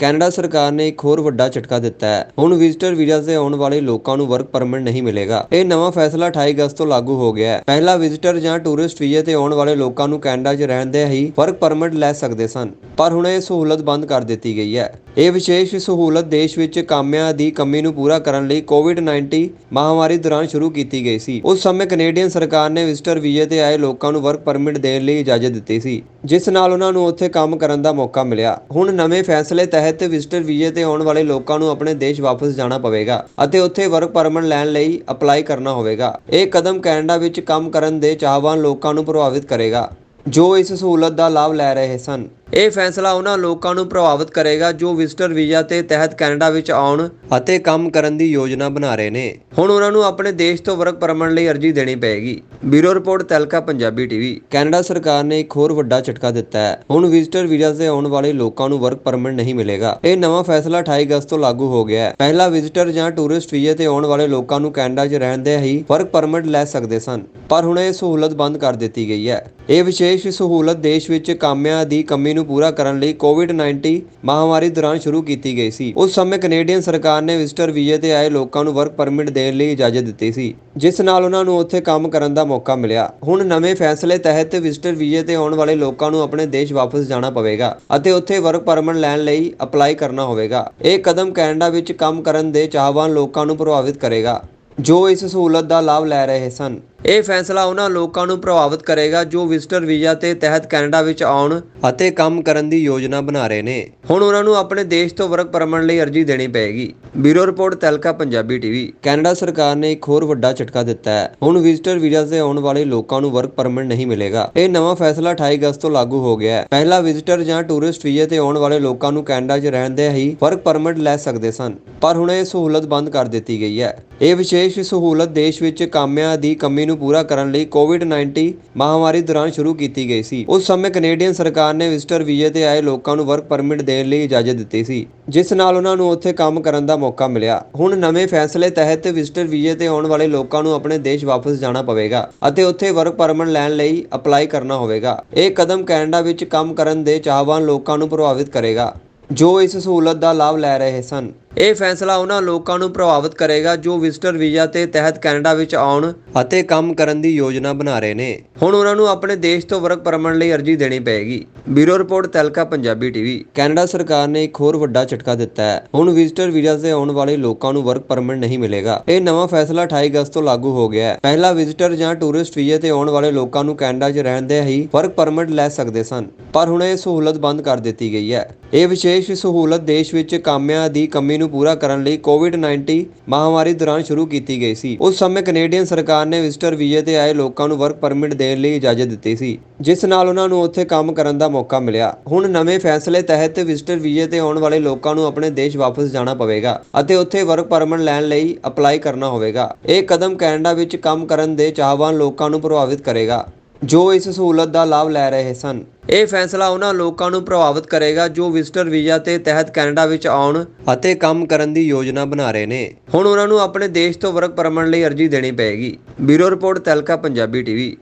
Canada ਸਰਕਾਰ ਨੇ ਇੱਕ ਹੋਰ ਵੱਡਾ ਝਟਕਾ ਦਿੱਤਾ ਹੈ। ਹੁਣ ਵਿਜ਼ਟਰ ਵੀਜ਼ਾ ਤੇ ਆਉਣ ਵਾਲੇ ਲੋਕਾਂ ਨੂੰ ਵਰਕ ਪਰਮਿਟ ਨਹੀਂ ਮਿਲੇਗਾ। ਇਹ ਨਵਾਂ ਫੈਸਲਾ 28 ਅਗਸਤ ਤੋਂ ਲਾਗੂ ਹੋ ਗਿਆ ਹੈ। ਪਹਿਲਾਂ ਵਿਜ਼ਟਰ ਜਾਂ ਟੂਰਿਸਟ ਵੀਜ਼ੇ ਤੇ ਆਉਣ ਵਾਲੇ ਲੋਕਾਂ ਨੂੰ ਕੈਨੇਡਾ 'ਚ ਰਹਿੰਦੇ ਹੀ ਵਰਕ ਪਰਮਿਟ ਲੈ ਸਕਦੇ ਸਨ। ਪਰ ਹੁਣ ਇਹ ਸਹੂਲਤ ਬੰਦ ਕਰ ਦਿੱਤੀ ਗਈ ਹੈ। ਇਹ ਵਿਸ਼ੇਸ਼ ਸਹੂਲਤ ਦੇਸ਼ ਵਿੱਚ ਕਾਮਿਆਂ ਦੀ ਕਮੀ ਨੂੰ ਪੂਰਾ ਕਰਨ ਲਈ ਕੋਵਿਡ-19 ਮਹਾਮਾਰੀ ਦੌਰਾਨ ਸ਼ੁਰੂ ਕੀਤੀ ਗਈ ਸੀ। ਉਸ ਸਮੇਂ ਕੈਨੇਡੀਅਨ ਸਰਕਾਰ ਨੇ ਵਿਜ਼ਟਰ ਵੀਜ਼ੇ ਤੇ ਆਏ ਲੋਕਾਂ ਨੂੰ ਵਰਕ ਪਰਮਿਟ ਦੇਣ ਲਈ ਇਜਾਜ਼ਤ ਦਿੱਤੀ ਸੀ, ਜਿਸ ਨਾਲ ਉਹਨਾਂ ਨੂੰ ਉੱਥੇ ਕੰਮ ਕਰਨ ਦਾ ਮੌਕਾ ਮਿਲਿਆ। ਹੁਣ ਨਵੇਂ ਫੈਸਲੇ ਤਹਿਤ ਵਿਜ਼ਟਰ ਵੀਜ਼ੇ ਤੇ ਆਉਣ ਵਾਲੇ ਲੋਕਾਂ ਨੂੰ ਆਪਣੇ ਦੇਸ਼ ਵਾਪਸ ਜਾਣਾ ਪਵੇਗਾ ਅਤੇ ਉੱਥੇ ਵਰਕ ਪਰਮਿਟ ਲੈਣ ਲਈ ਅਪਲਾਈ ਕਰਨਾ ਹੋਵੇਗਾ। ਇਹ ਕਦਮ ਕੈਨੇਡਾ ਵਿੱਚ ਕੰਮ ਕਰਨ ਦੇ ਚਾਹਵਾਨ ਲੋਕਾਂ ਨੂੰ ਪ੍ਰਭਾਵਿਤ ਕਰੇਗਾ। ਜੋ ਇਸ ਸਹੂਲਤ ਦਾ ਲਾਭ ਲੈ ਰਹੇ ਸਨ। ਇਹ ਫੈਸਲਾ ਉਹਨਾਂ ਲੋਕਾਂ ਨੂੰ ਪ੍ਰਭਾਵਿਤ ਕਰੇਗਾ ਜੋ ਵਿਜ਼ਟਰ ਵੀਜ਼ਾ ਤੇ ਤਹਿਤ ਕੈਨੇਡਾ ਵਿੱਚ ਆਉਣ ਅਤੇ ਕੰਮ ਕਰਨ ਦੀ ਯੋਜਨਾ ਬਣਾ ਰਹੇ ਨੇ। ਹੁਣ ਉਹਨਾਂ ਨੂੰ ਆਪਣੇ ਦੇਸ਼ ਤੋਂ ਵਰਕ ਪਰਮਿਟ ਲਈ ਅਰਜ਼ੀ ਦੇਣੀ ਪਏਗੀ। ਬਿਊਰੋ ਰਿਪੋਰਟ, ਤਲਕਾ, ਪੰਜਾਬੀ ਟੀਵੀ। ਕੈਨੇਡਾ ਸਰਕਾਰ ਨੇ ਇੱਕ ਹੋਰ ਵੱਡਾ ਝਟਕਾ ਦਿੱਤਾ ਹੈ। ਹੁਣ ਵਿਜ਼ਟਰ ਵੀਜ਼ਾ ਤੇ ਆਉਣ ਵਾਲੇ ਲੋਕਾਂ ਨੂੰ ਵਰਕ ਪਰਮਿਟ ਨਹੀਂ ਮਿਲੇਗਾ। ਇਹ ਨਵਾਂ ਫੈਸਲਾ 28 ਅਗਸਤ ਤੋਂ ਲਾਗੂ ਹੋ ਗਿਆ ਹੈ। ਪਹਿਲਾਂ ਵਿਜ਼ਟਰ ਜਾਂ ਟੂਰਿਸਟ ਵੀਜ਼ੇ ਤੇ ਆਉਣ ਵਾਲੇ ਲੋਕਾਂ ਨੂੰ ਕੈਨੇਡਾ 'ਚ ਰਹਿੰਦੇ ਹੀ ਵਰਕ ਪਰਮਿਟ ਲੈ ਸਕਦੇ ਸਨ। ਪਰ ਹੁਣ ਇਹ ਸਹੂਲਤ ਬੰਦ ਕਰ ਦਿੱਤੀ ਗਈ ਹੈ। ਇਹ ਵਿਸ਼ੇਸ਼ ਸਹੂਲਤ ਦੇਸ਼ ਵਿੱਚ ਕਾਮਿਆਂ ਦੀ ਕਮੀ ਨੂੰ ਪੂਰਾ ਕਰਨ ਲਈ ਕੋਵਿਡ-19 ਮਹਾਮਾਰੀ ਦੌਰਾਨ ਸ਼ੁਰੂ ਕੀਤੀ ਗਈ ਸੀ। ਉਸ ਸਮੇਂ ਕੈਨੇਡੀਅਨ ਸਰਕਾਰ ਨੇ ਵਿਜ਼ਟਰ ਵੀਜ਼ੇ ਤੇ ਆਏ ਲੋਕਾਂ ਨੂੰ ਵਰਕ ਪਰਮਿਟ ਦੇਣ ਲਈ ਇਜਾਜ਼ਤ ਦਿੱਤੀ ਸੀ, ਜਿਸ ਨਾਲ ਉਹਨਾਂ ਨੂੰ ਉੱਥੇ ਕੰਮ ਕਰਨ ਦਾ ਮੌਕਾ ਮਿਲਿਆ। ਹੁਣ ਨਵੇਂ ਫੈਸਲੇ ਤਹਿਤ ਵਿਜ਼ਟਰ ਵੀਜ਼ੇ ਤੇ ਆਉਣ ਵਾਲੇ ਲੋਕਾਂ ਨੂੰ ਆਪਣੇ ਦੇਸ਼ ਵਾਪਸ ਜਾਣਾ ਪਵੇਗਾ ਅਤੇ ਉੱਥੇ ਵਰਕ ਪਰਮਿਟ ਲੈਣ ਲਈ ਅਪਲਾਈ ਕਰਨਾ ਹੋਵੇਗਾ। ਇਹ ਕਦਮ ਕੈਨੇਡਾ ਵਿੱਚ ਕੰਮ ਕਰਨ ਦੇ ਚਾਹਵਾਨ ਲੋਕਾਂ ਨੂੰ ਪ੍ਰਭਾਵਿਤ ਕਰੇਗਾ। ਜੋ ਇਸ ਸਹੂਲਤ ਦਾ ਲਾਭ ਲੈ ਰਹੇ ਸਨ। ਇਹ ਫੈਸਲਾ ਉਹਨਾਂ ਲੋਕਾਂ ਨੂੰ ਪ੍ਰਭਾਵਿਤ ਕਰੇਗਾ ਜੋ ਵਿਜ਼ਟਰ ਵੀਜ਼ਾ ਤੇ ਤਹਿਤ ਕੈਨੇਡਾ ਵਿੱਚ ਆਉਣ ਅਤੇ ਕੰਮ ਕਰਨ ਦੀ ਯੋਜਨਾ ਬਣਾ ਰਹੇ ਨੇ। ਹੁਣ ਉਹਨਾਂ ਨੂੰ ਆਪਣੇ ਦੇਸ਼ ਤੋਂ ਵਰਕ ਪਰਮਿਟ ਲਈ ਅਰਜ਼ੀ ਦੇਣੀ ਪਏਗੀ। ਬਿਊਰੋ ਰਿਪੋਰਟ, ਤਲਕਾ, ਪੰਜਾਬੀ ਟੀਵੀ। ਕੈਨੇਡਾ ਸਰਕਾਰ ਨੇ ਇੱਕ ਹੋਰ ਵੱਡਾ ਝਟਕਾ ਦਿੱਤਾ ਹੈ। ਹੁਣ ਵਿਜ਼ਟਰ ਵੀਜ਼ਾ ਤੇ ਆਉਣ ਵਾਲੇ ਲੋਕਾਂ ਨੂੰ ਵਰਕ ਪਰਮਿਟ ਨਹੀਂ ਮਿਲੇਗਾ। ਇਹ ਨਵਾਂ ਫੈਸਲਾ 28 ਅਗਸਤ ਤੋਂ ਲਾਗੂ ਹੋ ਗਿਆ ਹੈ। ਪਹਿਲਾਂ ਵਿਜ਼ਟਰ ਜਾਂ ਟੂਰਿਸਟ ਵੀਜ਼ੇ ਤੇ ਆਉਣ ਵਾਲੇ ਲੋਕਾਂ ਨੂੰ ਕੈਨੇਡਾ 'ਚ ਰਹਿੰਦੇ ਹੀ ਵਰਕ ਪਰਮਿਟ ਲੈ ਸਕਦੇ ਸਨ। ਪਰ ਹੁਣ ਇਹ ਸਹੂਲਤ ਬੰਦ ਕਰ ਦਿੱਤੀ ਗਈ ਹੈ। ਇਹ ਵਿਸ਼ੇਸ਼ ਸਹੂਲਤ ਦੇਸ਼ ਵਿੱਚ ਕਾਮਿਆਂ ਦੀ ਕਮੀ ਨੂੰ ਪੂਰਾ ਕਰਨ ਲਈ ਕੋਵਿਡ-19 ਮਹਾਮਾਰੀ ਦੌਰਾਨ ਸ਼ੁਰੂ ਕੀਤੀ ਗਈ ਸੀ। ਉਸ ਸਮੇਂ ਕੈਨੇਡੀਅਨ ਸਰਕਾਰ ਨੇ ਵਿਜ਼ਟਰ ਵੀਜ਼ੇ ਤੇ ਆਏ ਲੋਕਾਂ ਨੂੰ ਵਰਕ ਪਰਮਿਟ ਦੇਣ ਲਈ ਇਜਾਜ਼ਤ ਦਿੱਤੀ ਸੀ, ਜਿਸ ਨਾਲ ਉਹਨਾਂ ਨੂੰ ਉੱਥੇ ਕੰਮ ਕਰਨ ਦਾ ਮੌਕਾ ਮਿਲਿਆ। ਹੁਣ ਨਵੇਂ ਫੈਸਲੇ ਤਹਿਤ ਵਿਜ਼ਟਰ ਵੀਜ਼ੇ ਤੇ ਆਉਣ ਵਾਲੇ ਲੋਕਾਂ ਨੂੰ ਆਪਣੇ ਦੇਸ਼ ਵਾਪਸ ਜਾਣਾ ਪਵੇਗਾ ਅਤੇ ਉੱਥੇ ਵਰਕ ਪਰਮਿਟ ਲੈਣ ਲਈ ਅਪਲਾਈ ਕਰਨਾ ਹੋਵੇਗਾ। ਇਹ ਕਦਮ ਕੈਨੇਡਾ ਵਿੱਚ ਕੰਮ ਕਰਨ ਦੇ ਚਾਹਵਾਨ ਲੋਕਾਂ ਨੂੰ ਪ੍ਰਭਾਵਿਤ ਕਰੇਗਾ, ਜੋ ਇਸ ਸਹੂਲਤ ਦਾ ਲਾਭ ਲੈ ਰਹੇ ਸਨ। ਇਹ ਫੈਸਲਾ ਉਹਨਾਂ ਲੋਕਾਂ ਨੂੰ ਪ੍ਰਭਾਵਿਤ ਕਰੇਗਾ ਜੋ ਵਿਜ਼ਟਰ ਵੀਜ਼ਾ ਤੇ ਤਹਿਤ ਕੈਨੇਡਾ ਵਿੱਚ ਆਉਣ ਅਤੇ ਕੰਮ ਕਰਨ ਦੀ ਯੋਜਨਾ ਬਣਾ ਰਹੇ ਨੇ। ਹੁਣ ਉਹਨਾਂ ਨੂੰ ਆਪਣੇ ਦੇਸ਼ ਤੋਂ ਵਰਕ ਪਰਮਿਟ ਲਈ ਅਰਜ਼ੀ ਦੇਣੀ ਪਏਗੀ। ਬਿਊਰੋ ਰਿਪੋਰਟ, ਤਲਕਾ, ਪੰਜਾਬੀ ਟੀਵੀ। ਕੈਨੇਡਾ ਸਰਕਾਰ ਨੇ ਇੱਕ ਹੋਰ ਵੱਡਾ ਝਟਕਾ ਦਿੱਤਾ ਹੈ। ਹੁਣ ਵਿਜ਼ਟਰ ਵੀਜ਼ਾ ਤੇ ਆਉਣ ਵਾਲੇ ਲੋਕਾਂ ਨੂੰ ਵਰਕ ਪਰਮਿਟ ਨਹੀਂ ਮਿਲੇਗਾ। ਇਹ ਨਵਾਂ ਫੈਸਲਾ 28 ਅਗਸਤ ਤੋਂ ਲਾਗੂ ਹੋ ਗਿਆ ਹੈ। ਪਹਿਲਾਂ ਵਿਜ਼ਟਰ ਜਾਂ ਟੂਰਿਸਟ ਵੀਜ਼ੇ ਤੇ ਆਉਣ ਵਾਲੇ ਲੋਕਾਂ ਨੂੰ ਕੈਨੇਡਾ 'ਚ ਰਹਿੰਦੇ ਹੀ ਵਰਕ ਪਰਮਿਟ ਲੈ ਸਕਦੇ ਸਨ। ਪਰ ਹੁਣ ਇਹ ਸਹੂਲਤ ਬੰਦ ਕਰ ਦਿੱਤੀ ਗਈ ਹੈ। ਇਹ ਵਿਸ਼ੇਸ਼ ਸਹੂਲਤ ਦੇਸ਼ ਵਿੱਚ ਕਾਮਿਆਂ ਦੀ ਕਮੀ ਨੂੰ ਪੂਰਾ ਕਰਨ ਲਈ ਕੋਵਿਡ-19 ਮਹਾਮਾਰੀ ਦੌਰਾਨ ਸ਼ੁਰੂ ਕੀਤੀ ਗਈ ਸੀ। ਉਸ ਸਮੇਂ ਕੈਨੇਡੀਅਨ ਸਰਕਾਰ ਨੇ ਵਿਜ਼ਟਰ ਵੀਜ਼ੇ ਤੇ ਆਏ ਲੋਕਾਂ ਨੂੰ ਵਰਕ ਪਰਮਿਟ ਦੇਣ ਲਈ ਇਜਾਜ਼ਤ ਦਿੱਤੀ ਸੀ, ਜਿਸ ਨਾਲ ਉਹਨਾਂ ਨੂੰ ਉੱਥੇ ਕੰਮ ਕਰਨ ਦਾ ਮੌਕਾ ਮਿਲਿਆ। ਹੁਣ ਨਵੇਂ ਫੈਸਲੇ ਤਹਿਤ ਵਿਜ਼ਟਰ ਵੀਜ਼ੇ ਤੇ ਆਉਣ ਵਾਲੇ ਲੋਕਾਂ ਨੂੰ ਆਪਣੇ ਦੇਸ਼ ਵਾਪਸ ਜਾਣਾ ਪਵੇਗਾ ਅਤੇ ਉੱਥੇ ਵਰਕ ਪਰਮਿਟ ਲੈਣ ਲਈ ਅਪਲਾਈ ਕਰਨਾ ਹੋਵੇਗਾ। ਇਹ ਕਦਮ ਕੈਨੇਡਾ ਵਿੱਚ ਕੰਮ ਕਰਨ ਦੇ ਚਾਹਵਾਨ ਲੋਕਾਂ ਨੂੰ ਪ੍ਰਭਾਵਿਤ ਕਰੇਗਾ। ਜੋ ਇਸ ਸਹੂਲਤ ਦਾ ਲਾਭ ਲੈ ਰਹੇ ਸਨ। ਇਹ ਫੈਸਲਾ ਉਹਨਾਂ ਲੋਕਾਂ ਨੂੰ ਪ੍ਰਭਾਵਿਤ ਕਰੇਗਾ ਜੋ ਵਿਜ਼ਟਰ ਵੀਜ਼ਾ ਤੇ ਤਹਿਤ ਕੈਨੇਡਾ ਵਿੱਚ ਆਉਣ ਅਤੇ ਕੰਮ ਕਰਨ ਦੀ ਯੋਜਨਾ ਬਣਾ ਰਹੇ ਨੇ। ਹੁਣ ਉਹਨਾਂ ਨੂੰ ਆਪਣੇ ਦੇਸ਼ ਤੋਂ ਵਰਕ ਪਰਮਿਟ ਲਈ ਅਰਜ਼ੀ ਦੇਣੀ ਪਏਗੀ। ਬਿਊਰੋ ਰਿਪੋਰਟ ਤਲਕਾ, ਪੰਜਾਬੀ ਟੀਵੀ।